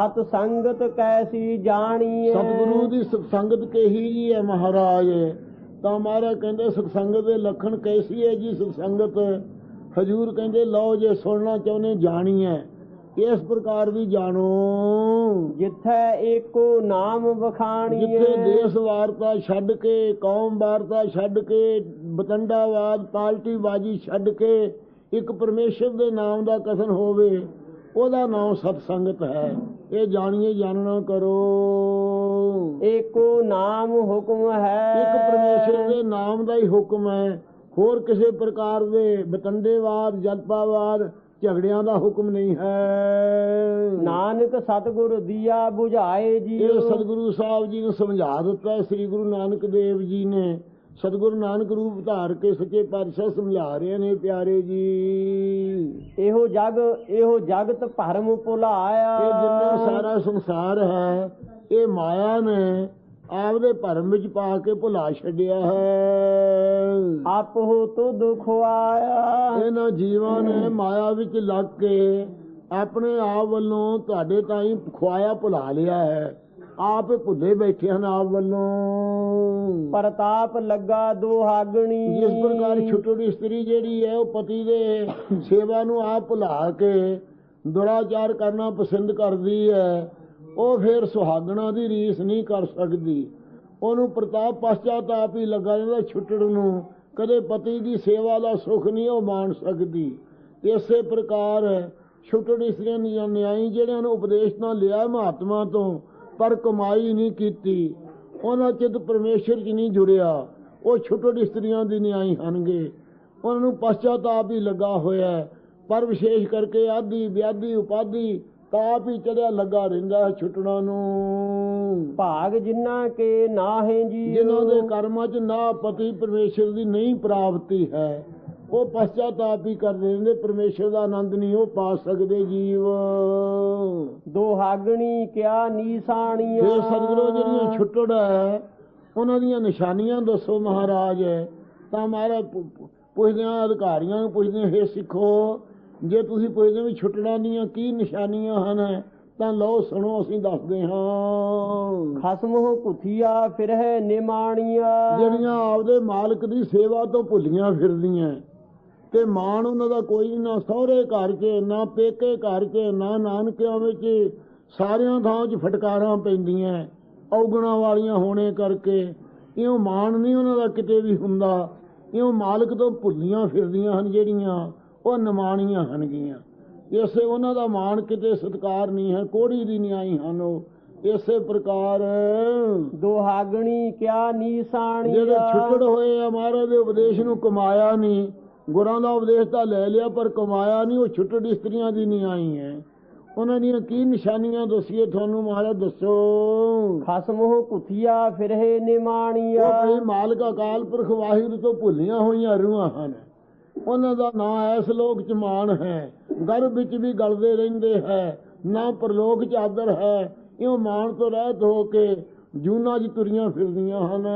ਸਤ ਸੰਗਤ ਕੈਸੀ ਜਾਣੀਐ? ਸਤਿਗੁਰੂ ਦੀ ਸੰਗਤ ਕਹੀ ਜੀ ਹੈ ਮਹਾਰਾਜ ਤਾਂ ਮਹਾਰਾਜ ਕਹਿੰਦੇ ਸਤਸੰਗਤ ਦੇ ਲੱਖਣ ਕੈਸੀ ਹੈ ਜੀ ਸਤਸੰਗਤ ਹਜੂਰ ਕਹਿੰਦੇ ਲਓ ਜੇ ਸੁਣਨਾ ਚਾਹੁੰਦੇ ਜਾਣੀਏ ਇਸ ਪ੍ਰਕਾਰ ਦੀ ਜਾਣੋ। ਜਿੱਥੈ ਏਕੋ ਨਾਮ ਵਖਾਣੀਐ। ਜਿੱਥੇ ਦੇਸ਼ ਵਾਰਤਾ ਛੱਡ ਕੇ ਕੌਮ ਵਾਰਤਾ ਛੱਡ ਕੇ ਬਤੰਡਾਵਾਦ ਪਾਲਟੀ ਬਾਜੀ ਛੱਡ ਕੇ ਇੱਕ ਪਰਮੇਸ਼ਰ ਦੇ ਨਾਮ ਦਾ ਕਥਨ ਹੋਵੇ ਉਹਦਾ ਨਾਮ ਸਤਸੰਗਤ ਹੈ। ਇਹ ਜਾਣੀਏ ਜਾਣਨਾ ਕਰੋ। ਏਕੋ ਨਾਮ ਹੁਕਮ ਹੈ। ਇੱਕ ਪਰਮੇਸ਼ਰ ਦੇ ਨਾਮ ਦਾ ਹੀ ਹੁਕਮ ਹੈ। ਹੋਰ ਕਿਸੇ ਪ੍ਰਕਾਰ ਦੇ ਬਤੰਡੇਵਾਦ ਜਲਪਾਵਾਦ ਝਗੜਿਆਂ ਦਾ ਹੁਕਮ ਨਹੀਂ ਹੈ। ਨਾਨਕ ਸਤਿਗੁਰ ਦੀਆ 부ਝਾਏ ਇਹ ਜੀਉ ਸਤਿਗੁਰੂ ਸਾਹਿਬ ਜੀ ਨੇ ਸਮਝਾ ਦਿੱਤਾ ਸ੍ਰੀ ਗੁਰੂ ਨਾਨਕ ਦੇਵ ਜੀ ਨੇ। ਸਤਿਗੁਰੂ ਨਾਨਕ ਰੂਪ ਧਾਰ ਕੇ ਸੱਚੇ ਪਾਤਸ਼ਾਹ ਸਮਝਾ ਰਹੇ ਨੇ ਪਿਆਰੇ ਜੀ। ਇਹੋ ਜਗ ਇਹੋ ਜਗਤ ਭਰਮ ਭੁਲਾਇਆ। ਇਹ ਜਿੰਨਾ ਸਾਰਾ ਸੰਸਾਰ ਹੈ ਇਹ ਮਾਇਆ ਨੇ ਆਪਦੇ ਭਰਮ ਵਿੱਚ ਪਾ ਕੇ ਭੁਲਾ ਛੱਡਿਆ ਹੈ। ਆਪੋ ਤੁਧ ਖੁਆਇਆ। ਇਹਨਾਂ ਜੀਵਾਂ ਨੇ ਮਾਇਆ ਵਿੱਚ ਲੱਗ ਕੇ ਆਪਣੇ ਆਪ ਵੱਲੋਂ ਤੁਹਾਡੇ ਤਾਈਂ ਖੁਆਇਆ ਭੁਲਾ ਲਿਆ ਹੈ। ਆਪ ਭੁੱਲੇ ਬੈਠੇ ਹਨ ਆਪ ਵੱਲੋਂ ਪ੍ਰਤਾਪ ਲੱਗਾ ਦੁਹਾਗਣੀ। ਜਿਸ ਪ੍ਰਕਾਰ ਛੁੱਟੜੀ ਇਸਤਰੀ ਜਿਹੜੀ ਹੈ ਉਹ ਪਤੀ ਦੇ ਸੇਵਾ ਨੂੰ ਆਪ ਭੁਲਾ ਕੇ ਦੁਰਾਚਾਰ ਕਰਨਾ ਪਸੰਦ ਕਰਦੀ ਹੈ ਉਹ ਫਿਰ ਸੁਹਾਗਣਾ ਦੀ ਰੀਸ ਨਹੀਂ ਕਰ ਸਕਦੀ। ਉਹਨੂੰ ਪ੍ਰਤਾਪ ਪਛਤਾਪ ਹੀ ਲੱਗਾ ਜਾਂਦਾ ਛੁੱਟੜ ਨੂੰ। ਕਦੇ ਪਤੀ ਦੀ ਸੇਵਾ ਦਾ ਸੁਖ ਨਹੀਂ ਉਹ ਮਾਣ ਸਕਦੀ। ਇਸੇ ਪ੍ਰਕਾਰ ਛੁੱਟੜ ਇਸਤਰੀਆਂ ਦੀਆਂ ਨਿਆਈ ਜਿਹੜਿਆਂ ਨੂੰ ਉਪਦੇਸ਼ ਨਾਲ ਲਿਆ ਮਹਾਤਮਾ ਤੋਂ ਪਰ ਕਮਾਈ ਨਹੀਂ ਕੀਤੀ। ਉਹਨਾਂ ਚਿਤ ਪਰਮੇਸ਼ਰ 'ਚ ਨਹੀਂ ਜੁੜਿਆ। ਉਹ ਛੁੱਟੜ ਇਸਤਰੀਆਂ ਦੀ ਨਿਆਈ ਹਨਗੇ। ਉਹਨਾਂ ਨੂੰ ਪਛਤਾਪ ਹੀ ਲੱਗਾ ਹੋਇਆ ਹੈ। ਪਰ ਵਿਸ਼ੇਸ਼ ਕਰਕੇ ਆਦੀ ਵਿਆਦੀ ਉਪਾਦੀ ਤਾਪ ਹੀ ਚੜਿਆ ਲੱਗਾ ਰਹਿੰਦਾ ਹੈ ਛੁੱਟਣਾ ਨੂੰ। ਭਾਗ ਜਿਨ੍ਹਾਂ ਕੇ ਨਾਹੇ ਜੀ। ਜਿਨ੍ਹਾਂ ਦੇ ਕਰਮਾਂ 'ਚ ਨਾ ਪਤੀ ਪਰਮੇਸ਼ਰ ਦੀ ਨਹੀਂ ਪ੍ਰਾਪਤੀ ਹੈ। ਉਹ ਪਛਤਾਪ ਹੀ ਕਰਦੇ ਰਹਿੰਦੇ ਪਰਮੇਸ਼ਰ ਦਾ ਆਨੰਦ ਨਹੀਂ ਉਹ ਪਾ ਸਕਦੇ ਜੀਵ। ਦੁਹਾਗਣੀ ਕਿਆ ਨੀਸਾਣੀਆਂ। ਇਹ ਸਤਿਗੁਰੂ ਜਿਹੜੀਆਂ ਛੁੱਟੜ ਹੈ ਉਹਨਾਂ ਦੀਆਂ ਨਿਸ਼ਾਨੀਆਂ ਦੱਸੋ ਮਹਾਰਾਜ। ਤਾਂ ਮਹਾਰਾਜ ਪੁੱਛਦੇ ਆ ਅਧਿਕਾਰੀਆਂ ਨੂੰ ਪੁੱਛਦੇ ਹੈ ਸਿੱਖੋ ਜੇ ਤੁਸੀਂ ਪੁੱਛਦੇ ਵੀ ਛੁੱਟੜਾਂ ਦੀਆਂ ਕੀ ਨਿਸ਼ਾਨੀਆਂ ਹਨ ਤਾਂ ਲਓ ਸੁਣੋ ਅਸੀਂ ਦੱਸਦੇ ਹਾਂ। ਖਸਮ ਹੋ ਕੁਥੀਆ ਫਿਰ ਹੈ ਨਿਮਾਣੀਆਂ। ਜਿਹੜੀਆਂ ਆਪਦੇ ਮਾਲਕ ਦੀ ਸੇਵਾ ਤੋਂ ਭੁੱਲੀਆਂ ਫਿਰਦੀਆਂ। ਤੇ ਮਾਣ ਉਹਨਾਂ ਦਾ ਕੋਈ ਨਾ ਸਹੁਰੇ ਘਰ 'ਚ ਨਾ ਪੇਕੇ ਘਰ 'ਚ ਨਾ ਨਾਨਕਿਆਂ ਵਿੱਚ। ਸਾਰਿਆਂ ਥਾਂ 'ਚ ਫਟਕਾਰਾਂ ਪੈਂਦੀਆਂ ਔਗਣਾ ਵਾਲੀਆਂ ਹੋਣੇ ਕਰਕੇ। ਇਉਂ ਮਾਣ ਨਹੀਂ ਉਹਨਾਂ ਦਾ ਕਿਤੇ ਵੀ ਹੁੰਦਾ। ਇਉਂ ਮਾਲਕ ਤੋਂ ਭੁੱਲੀਆਂ ਫਿਰਦੀਆਂ ਹਨ ਜਿਹੜੀਆਂ ਉਹ ਨਿਮਾਣੀਆਂ ਹਨਗੀਆਂ ਇਸੇ ਉਹਨਾਂ ਦਾ ਮਾਣ ਕਿਤੇ ਸਤਕਾਰ ਨਹੀਂ ਹੈ ਕੋੜੀ ਦੀ ਨਿਆਈ ਹਨ ਉਹ। ਇਸੇ ਪ੍ਰਕਾਰ ਦੁਹਾਗਣੀ ਕਿਆ ਨੀਸਾਣੀਆਂ। ਜਿਹੜੇ ਛੁੱਟੜ ਹੋਏ ਆ ਮਹਾਰਾਜ ਦੇ ਉਪਦੇਸ਼ ਨੂੰ ਕਮਾਇਆ ਨਹੀਂ ਗੁਰਾਂ ਦਾ ਉਪਦੇਸ਼ ਤਾਂ ਲੈ ਲਿਆ ਪਰ ਕਮਾਇਆ ਨਹੀਂ ਉਹ ਛੁੱਟੜ ਇਸਤਰੀਆਂ ਦੀ ਨਹੀਂ ਆਈ ਹੈ। ਉਹਨਾਂ ਦੀਆਂ ਕੀ ਨਿਸ਼ਾਨੀਆਂ ਦੱਸੀਏ ਤੁਹਾਨੂੰ ਮਹਾਰਾਜ ਦੱਸੋ। ਖਸਮ ਹੋ ਕੁਥੀਆ ਫਿਰ ਹੈ ਉਹ ਨਿਮਾਣੀਆਂ ਭਈ ਮਾਲਕ ਅਕਾਲ ਪੁਰਖ ਵਾਹਿਗੁਰੂ ਤੋਂ ਭੁੱਲੀਆਂ ਹੋਈਆਂ ਰੂਹਾਂ ਹਨ। ਉਹਨਾਂ ਦਾ ਨਾਂ ਇਸ ਲੋਕ ਚ ਮਾਣ ਹੈ ਗਰਭ ਵਿੱਚ ਵੀ ਗਲਦੇ ਰਹਿੰਦੇ ਹੈ ਨਾ ਪਰਲੋਕ ਚ ਆਦਰ ਹੈ ਇਉਂ ਮਾਣ ਤੋਂ ਰਹਿਤ ਹੋ ਕੇ ਜੂਨਾ ਚ ਤੁਰੀਆਂ ਫਿਰਦੀਆਂ ਹਨ।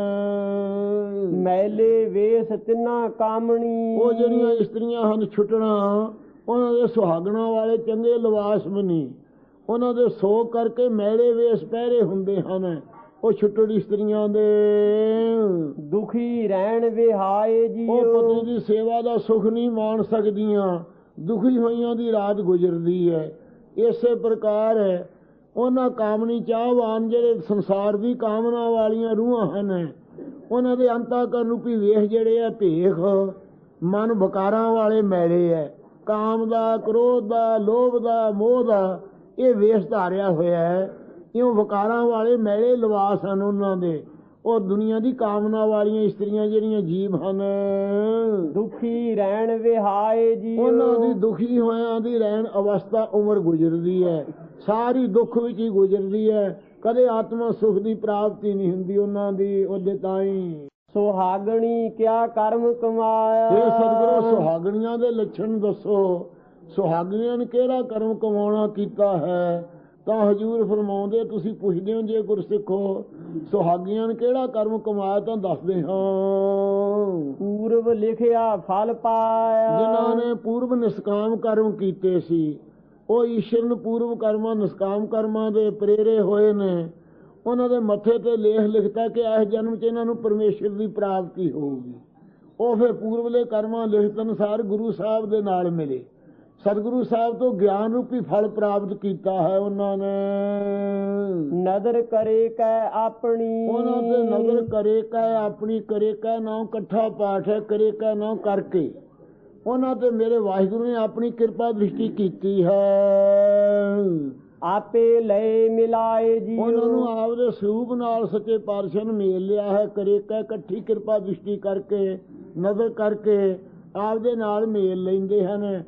ਮੈਲੇ ਵੇਸ ਤਿੰਨਾ ਕਾਮਣੀ। ਉਹ ਜਿਹੜੀਆਂ ਇਸਤਰੀਆਂ ਹਨ ਛੁੱਟਣਾ ਉਹਨਾਂ ਦੇ ਸੁਹਾਗਣਾ ਵਾਲੇ ਚੰਗੇ ਲਿਬਾਸ ਨਹੀਂ ਉਹਨਾਂ ਦੇ ਸੋਗ ਕਰਕੇ ਮੈਲੇ ਵੇਸ ਪਹਿਰੇ ਹੁੰਦੇ ਹਨ ਉਹ ਛੁੱਟੜ ਇਸਤਰੀਆਂ ਦੇ। ਦੁਖੀ ਰਹਿਣ ਵਿਹਾਏ ਜੀ ਉਹ ਪਤੀ ਦੀ ਸੇਵਾ ਦਾ ਸੁਖ ਨਹੀਂ ਮਾਣ ਸਕਦੀਆਂ ਦੁਖੀ ਹੋਈਆਂ ਦੀ ਰਾਤ ਗੁਜ਼ਰਦੀ ਹੈ। ਇਸੇ ਪ੍ਰਕਾਰ ਉਹਨਾਂ ਕਾਮਣੀ ਚਾਹਵਾਨ ਜਿਹੜੇ ਸੰਸਾਰ ਦੀ ਕਾਮਨਾ ਵਾਲੀਆਂ ਰੂਹਾਂ ਹਨ ਉਹਨਾਂ ਦੇ ਅੰਤਾਕਰਨ ਰੂਪੀ ਵੇਖ ਜਿਹੜੇ ਆ ਭੇਖ ਮਨ ਵਿਕਾਰਾਂ ਵਾਲੇ ਮੈਲੇ ਹੈ ਕਾਮ ਦਾ ਕ੍ਰੋਧ ਦਾ ਲੋਭ ਦਾ ਮੋਹ ਦਾ ਇਹ ਵੇਸ਼ ਧਾਰਿਆ ਹੋਇਆ ਹੈ ਇਉਂ ਵਿਕਾਰਾਂ ਵਾਲੇ ਮੈਲੇ ਲਿਬਾਸ ਹਨ ਉਹਨਾਂ ਦੇ। ਉਹ ਦੁਨੀਆ ਦੀ ਕਾਮਨਾ ਵਾਲੀਆਂ ਇਸਤਰੀਆਂ ਜਿਹੜੀਆਂ ਜੀਵ ਹਨ। ਦੁਖੀ ਰਹਿਣ ਵਿਹਾਏ ਜੀ ਉਹਨਾਂ ਦੀ ਦੁਖੀ ਹੋਇਆਂ ਦੀ ਰਹਿਣ ਅਵਸਥਾ ਉਮਰ ਗੁਜ਼ਰਦੀ ਹੈ ਸਾਰੀ ਦੁੱਖ ਵਿੱਚ ਹੀ ਗੁਜ਼ਰਦੀ ਹੈ। ਕਦੇ ਆਤਮਾ ਸੁਖ ਦੀ ਪ੍ਰਾਪਤੀ ਨਹੀਂ ਹੁੰਦੀ ਉਹਨਾਂ ਦੀ ਉਹਦੇ ਤਾਈਂ। ਸੁਹਾਗਣੀ ਕਿਆ ਕਰਮ ਕਮਾਇਆ। ਇਹ ਸਤਿਗੁਰੂ ਸੁਹਾਗਣੀਆਂ ਦੇ ਲੱਛਣ ਦੱਸੋ। ਸੁਹਾਗਣੀਆਂ ਨੇ ਕਿਹੜਾ ਕਰਮ ਕਮਾਉਣਾ ਕੀਤਾ ਹੈ? ਤਾਂ ਹਜੂਰ ਫਰਮਾਉਂਦੇ ਤੁਸੀਂ ਪੁੱਛਦੇ ਹੋ ਜੇ ਗੁਰਸਿੱਖੋ ਸੁਹਾਗੀਆਂ ਨੇ ਕਿਹੜਾ ਕਰਮ ਕਮਾਇਆ ਤਾਂ ਦੱਸਦੇ ਹਾਂ। ਪੂਰਵ ਲਿਖਿਆ ਫਲ ਪਾਇਆ। ਜਿਨ੍ਹਾਂ ਨੇ ਪੂਰਵ ਨਿਸਕਾਮ ਕਰਮ ਕੀਤੇ ਸੀ ਉਹ ਈਸ਼ਰ ਨੂੰ ਪੂਰਵ ਕਰਮਾਂ ਨਿਸ਼ਕਾਮ ਕਰਮਾਂ ਦੇ ਪ੍ਰੇਰੇ ਹੋਏ ਨੇ। ਉਹਨਾਂ ਦੇ ਮੱਥੇ ਤੇ ਲੇਖ ਲਿਖਤਾ ਕਿ ਇਸ ਜਨਮ 'ਚ ਇਹਨਾਂ ਨੂੰ ਪਰਮੇਸ਼ਰ ਦੀ ਪ੍ਰਾਪਤੀ ਹੋਊਗੀ। ਉਹ ਫਿਰ ਪੂਰਵਲੇ ਕਰਮਾਂ ਲਿਖਤ ਅਨੁਸਾਰ ਗੁਰੂ ਸਾਹਿਬ ਦੇ ਨਾਲ ਮਿਲੇ। ਸਤਿਗੁਰੂ ਸਾਹਿਬ ਤੋਂ ਗਿਆਨ ਰੂਪੀ ਫਲ ਪ੍ਰਾਪਤ ਕੀਤਾ ਹੈ ਉਹਨਾਂ ਨੇ। ਨਦਰ ਕਰੇ ਕੈ ਆਪਣੀ। ਉਹਨਾਂ ਤੇ ਨਜ਼ਰ ਕਰੇ ਕੈ ਆਪਣੀ ਕਰੇ ਕੈ ਨਾਮ ਇਕੱਠਾ ਪਾਠ ਹੈ ਕਰੇ ਕੈ ਨਾਮ ਕਰਕੇ। ਉਹਨਾਂ ਤੇ ਮੇਰੇ ਵਾਹਿਗੁਰੂ ਨੇ ਆਪਣੀ ਕਿਰਪਾ ਦ੍ਰਿਸ਼ਟੀ ਕੀਤੀ ਹੈ। ਆਪੇ ਲੈ ਮਿਲਾਏ ਜੀ ਉਹਨਾਂ ਨੂੰ ਆਪਦੇ ਸਰੂਪ ਨਾਲ ਸੱਚੇ ਪਾਤਸ਼ਾਹ ਨੇ ਮੇਲ ਲਿਆ ਹੈ ਕਰੇ ਕੈ ਇਕੱਠੀ ਕਿਰਪਾ ਦ੍ਰਿਸ਼ਟੀ ਕਰਕੇ ਨਜ਼ਰ ਕਰਕੇ ਆਪਦੇ ਨਾਲ ਮੇਲ ਲੈਂਦੇ ਹਨ।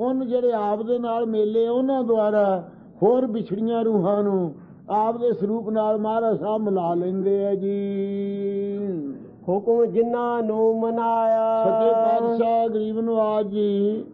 ਉਹਨ ਜਿਹੜੇ ਆਪਦੇ ਨਾਲ ਮੇਲੇ ਉਹਨਾਂ ਦੁਆਰਾ ਹੋਰ ਵਿਛੜੀਆਂ ਰੂਹਾਂ ਨੂੰ ਆਪਦੇ ਸਰੂਪ ਨਾਲ ਮਹਾਰਾਜ ਸਾਹਿਬ ਮਿਲਾ ਲੈਂਦੇ ਆ ਜੀ। ਹੁਕਮ ਜਿਨ੍ਹਾਂ ਨੂੰ ਮਨਾਇਆ। ਸੱਚੇ ਪਾਤਸ਼ਾਹ ਗਰੀਬ ਨਵਾਜ ਜੀ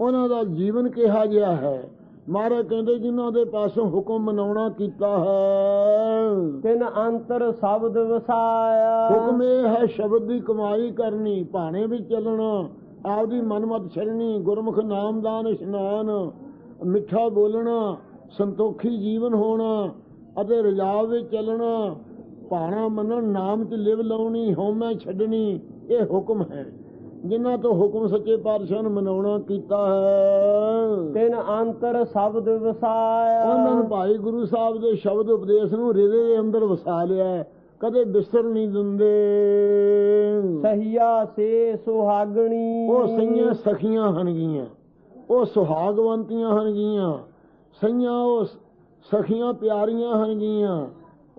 ਉਹਨਾਂ ਦਾ ਜੀਵਨ ਕਿਹਾ ਜਿਹਾ ਹੈ। ਮਹਾਰਾਜ ਕਹਿੰਦੇ ਜਿਨ੍ਹਾਂ ਦੇ ਪਾਸੋਂ ਹੁਕਮ ਮਨਾਉਣਾ ਕੀਤਾ ਹੈ। ਤਿਨ ਅੰਤਰ ਸ਼ਬਦ ਵਸਾਇਆ। ਹੁਕਮ ਇਹ ਹੈ ਸ਼ਬਦ ਦੀ ਕਮਾਈ ਕਰਨੀ ਭਾਣੇ ਵਿੱਚ ਚੱਲਣਾ ਆਪਦੀ ਮਨਮਤ ਛੜਨੀ ਗੁਰਮੁਖ ਨਾਮਦਾਨ ਇਸ਼ਨਾਨ ਮਿੱਠਾ ਬੋਲਣਾ ਸੰਤੋਖੀ ਜੀਵਨ ਹੋਣਾ ਅਤੇ ਰਜਾਵ ਵਿੱਚ ਚੱਲਣਾ। ਭਾਣਾ ਮੰਨਣ ਨਾਮ 'ਚ ਲਿਵ ਲਾਉਣੀ ਹਉਮੈ ਛੱਡਣੀ ਇਹ ਹੁਕਮ ਹੈ। ਜਿਨ੍ਹਾਂ ਤੋਂ ਹੁਕਮ ਸੱਚੇ ਪਾਤਸ਼ਾਹ ਨੇ ਮਨਾਉਣਾ ਕੀਤਾ ਹੈ। ਤਿਨ ਅੰਤਰ ਸ਼ਬਦ ਉਹਨਾਂ ਵਸਾਇਆ ਨੂੰ ਭਾਈ ਗੁਰੂ ਸਾਹਿਬ ਦੇ ਸ਼ਬਦ ਉਪਦੇਸ਼ ਨੂੰ ਹਿਰਦੇ ਦੇ ਅੰਦਰ ਵਸਾ ਲਿਆ। ਕਦੇ ਬਿਸਰ ਨਹੀਂ ਦਿੰਦੇ। ਸਹੀਆ ਸੇ ਸੁਹਾਗਣੀ। ਉਹ ਸਈਆਂ ਸਖੀਆਂ ਹਨਗੀਆਂ ਉਹ ਸੁਹਾਗਵੰਤੀਆਂ ਹਨਗੀਆਂ ਸਈਆਂ ਉਹ ਸਖੀਆਂ ਪਿਆਰੀਆਂ ਹਨਗੀਆਂ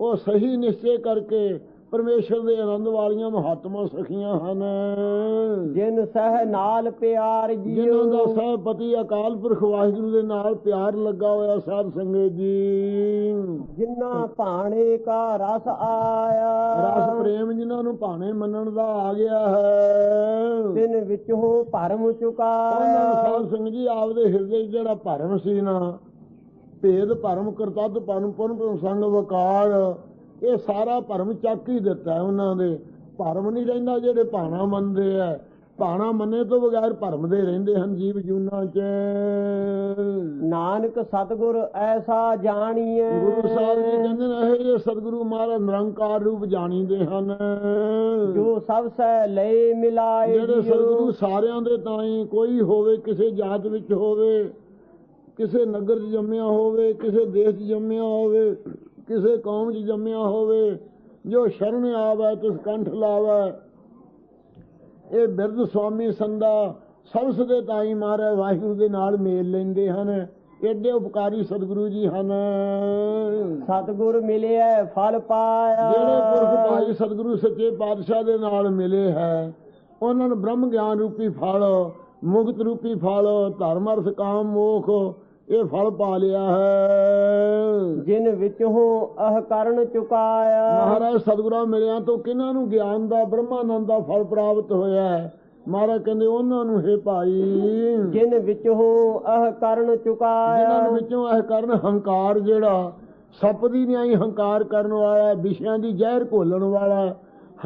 ਉਹ ਸਹੀ ਨਿਸ਼ਚੈ ਕਰਕੇ ਪਰਮੇਸ਼ਰ ਦੇ ਆਨੰਦ ਵਾਲੀਆਂ ਮਹਾਤਮਾ ਸਖੀਆਂ ਹਨ। ਜਿਨ ਸਹਿ ਨਾਲ ਪਿਆਰ ਜਿਨ੍ਹਾਂ ਜੀਓ ਦਾ ਸਹਿ ਪਤੀ ਅਕਾਲ ਪੁਰਖ ਵਾਹਿਗੁਰੂ ਦੇ ਨਾਲ ਪਿਆਰ ਲੱਗਾ ਹੋਇਆ ਸਾਧ ਸੰਗਤ ਜੀ। ਜਿਨ੍ਹਾਂ ਭਾਣੇ ਕਾ ਰਸ ਆਇਆ। ਰਸ ਪ੍ਰੇਮ ਜਿਨ੍ਹਾਂ ਨੂੰ ਭਾਣੇ ਮੰਨਣ ਦਾ ਆ ਗਿਆ ਹੈ। ਤਿਨ ਵਿੱਚੋਂ ਭਰਮ ਚੁਕਾਇਆ। ਸਾਧ ਸੰਗਤ ਜੀ ਆਪਦੇ ਹਿਰਦੇ ਜਿਹੜਾ ਭਰਮ ਸੀ ਨਾ ਭੇਦ ਭਰਮ ਕਰਤੱਤ ਪਨ ਪਨ ਸੰਗ ਵਕਾਰ। ਇਹ ਸਾਰਾ ਭਰਮ ਚੱਕ ਹੀ ਦਿੱਤਾ ਉਹਨਾਂ ਦੇ। ਭਰਮ ਨਹੀਂ ਰਹਿੰਦਾ ਜਿਹੜੇ ਭਾਣਾ ਮੰਨਦੇ ਆ। ਭਾਣਾ ਮੰਨੇ ਤੋਂ ਬਗੈਰ ਭਰਮ ਦੇ ਰਹਿੰਦੇ ਹਨ ਜੀਵ ਜੂਨਾਂ 'ਚ। ਨਾਨਕ ਸਤਗੁਰ ਐਸਾ ਜਾਣੀਐ। ਗੁਰੂ ਸਾਹਿਬ ਜੀ ਕਹਿੰਦੇ ਨੇ ਇਹ ਸਤਿਗੁਰੂ ਮਹਾਰਾਜ ਨਿਰੰਕਾਰ ਰੂਪ ਜਾਣੀਦੇ ਹਨ। ਜੋ ਸਭ ਸੈ ਲੈ ਮਿਲਾਏ ਜਿਹੜੇ। ਸਤਿਗੁਰੂ ਸਾਰਿਆਂ ਦੇ ਤਾਈਂ ਕੋਈ ਹੋਵੇ ਕਿਸੇ ਜਾਤ ਵਿੱਚ ਹੋਵੇ ਕਿਸੇ ਨਗਰ 'ਚ ਜੰਮਿਆ ਹੋਵੇ ਕਿਸੇ ਦੇਸ਼ 'ਚ ਜੰਮਿਆ ਹੋਵੇ ਕਿਸੇ ਕੌਮ 'ਚ ਜੰਮਿਆ ਹੋਵੇ ਜੋ ਸ਼ਰਨ ਆਵੈ ਤਿਸ ਕੰਠ ਲਾਵੈ ਇਹ ਬਿਰਧ ਸੁਆਮੀ ਸੰਦਾ ਸਬਸ ਦੇ ਤਾਈ ਮਾਰੇ ਵਾਹਿਗੁਰੂ ਦੇ ਨਾਲ ਮੇਲ ਲੈਂਦੇ ਹਨ। ਏਡੇ ਉਪਕਾਰੀ ਸਤਿਗੁਰੂ ਜੀ ਹਨ। ਸਤਗੁਰ ਮਿਲਿਆ ਫਲ ਪਾਇਆ। ਜਿਹੜੇ ਪੁਰਖ ਭਾਈ ਸਤਿਗੁਰੂ ਸੱਚੇ ਪਾਤਸ਼ਾਹ ਦੇ ਨਾਲ ਮਿਲੇ ਹੈ ਉਹਨਾਂ ਨੂੰ ਬ੍ਰਹਮ ਗਿਆਨ ਰੂਪੀ ਫਲ ਮੁਕਤ ਰੂਪੀ ਫਲ ਧਰਮ ਅਰਥ ਕਾਮ ਮੋਖ ਇਹ ਫਲ ਪਾ ਲਿਆ ਹੈ। ਜਿਨ ਵਿੱਚੋਂ ਅਹ ਕਰਨ ਚੁਕਾਇਆ। ਮਹਾਰਾਜ ਸਤਿਗੁਰਾਂ ਮਿਲਿਆਂ ਤੋਂ ਕਿਹਨਾਂ ਨੂੰ ਗਿਆਨ ਦਾ ਬ੍ਰਹਮਾਨੰਦ ਦਾ ਫਲ ਪ੍ਰਾਪਤ ਹੋਇਆ ਹੈ? ਮਹਾਰਾਜ ਕਹਿੰਦੇ ਉਹਨਾਂ ਨੂੰ ਹੈ ਭਾਈ। ਜਿਨ ਵਿੱਚੋਂ ਅਹ ਕਰਨ ਜਿਨ੍ਹਾਂ ਚੁਕਾਇਆ ਦੇ ਵਿੱਚੋਂ ਇਹ ਕਰਨ ਹੰਕਾਰ ਜਿਹੜਾ ਸੱਪ ਦੀ ਨਿਆਈ ਹੰਕਾਰ ਕਰਨ ਵਾਲਾ ਵਿਸ਼ਿਆਂ ਦੀ ਜ਼ਹਿਰ ਘੋਲਣ ਵਾਲਾ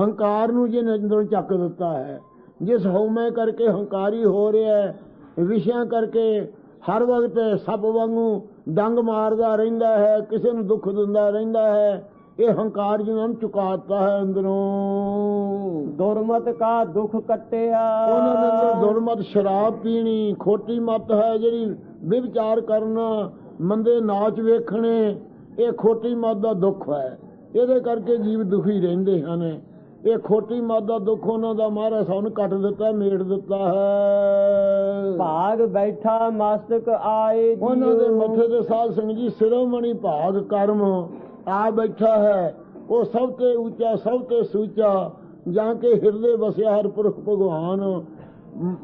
ਹੰਕਾਰ ਨੂੰ ਜਿਹਨੇ ਅੰਦਰੋਂ ਚੱਕ ਦਿੱਤਾ ਹੈ। ਜਿਸ ਹਉਮੈ ਕਰਕੇ ਹੰਕਾਰੀ ਹੋ ਰਿਹਾ ਹੈ ਵਿਸ਼ਿਆਂ ਕਰਕੇ ਹਰ ਵਕਤ ਸੱਪ ਵਾਂਗੂ ਡੰਗ ਮਾਰਦਾ ਰਹਿੰਦਾ ਹੈ ਕਿਸੇ ਨੂੰ ਦੁੱਖ ਦਿੰਦਾ ਰਹਿੰਦਾ ਹੈ। ਇਹ ਹੰਕਾਰ ਜਿਹਨਾਂ ਨੂੰ ਚੁਕਾਤਾ ਹੈ ਅੰਦਰੋਂ। ਦੁਰਮਤ ਕਾ ਦੁੱਖ ਕੱਟਿਆ। ਉਹਨਾਂ ਦੇ ਅੰਦਰ ਦੁਰਮਤ ਸ਼ਰਾਬ ਪੀਣੀ ਖੋਟੀ ਮਤ ਹੈ ਜਿਹੜੀ ਵਿਵਚਾਰ ਕਰਨਾ ਮੰਦੇ ਨਾਚ ਵੇਖਣੇ ਇਹ ਖੋਟੀ ਮਤ ਦਾ ਦੁੱਖ ਹੈ। ਇਹਦੇ ਕਰਕੇ ਜੀਵ ਦੁਖੀ ਰਹਿੰਦੇ ਹਨ। ਇਹ ਖੋਟੀ ਮਤ ਦਾ ਦੁੱਖ ਉਹਨਾਂ ਦਾ ਮਹਾਰਾਜ ਸਾਨੂੰ ਕੱਟ ਦਿੱਤਾ ਮੇੜ ਦਿੱਤਾ ਹੈ। ਭਾਗ ਬੈਠਾ ਮਸਤਕ ਆਏ। ਉਹਨਾਂ ਦੇ ਮੱਥੇ ਤੇ ਸਾਧ ਸੰਗਤ ਜੀ ਸਿਰੋਮਣੀ ਭਾਗ ਕਰਮ ਆ ਬੈਠਾ ਹੈ। ਉਹ ਸਭ ਤੋਂ ਉੱਚਾ ਸਭ ਤੋਂ ਸੂਚਾ ਜਾਂ ਕੇ ਹਿਰਦੇ ਵਸਿਆ ਹਰ ਪੁਰਖ ਭਗਵਾਨ।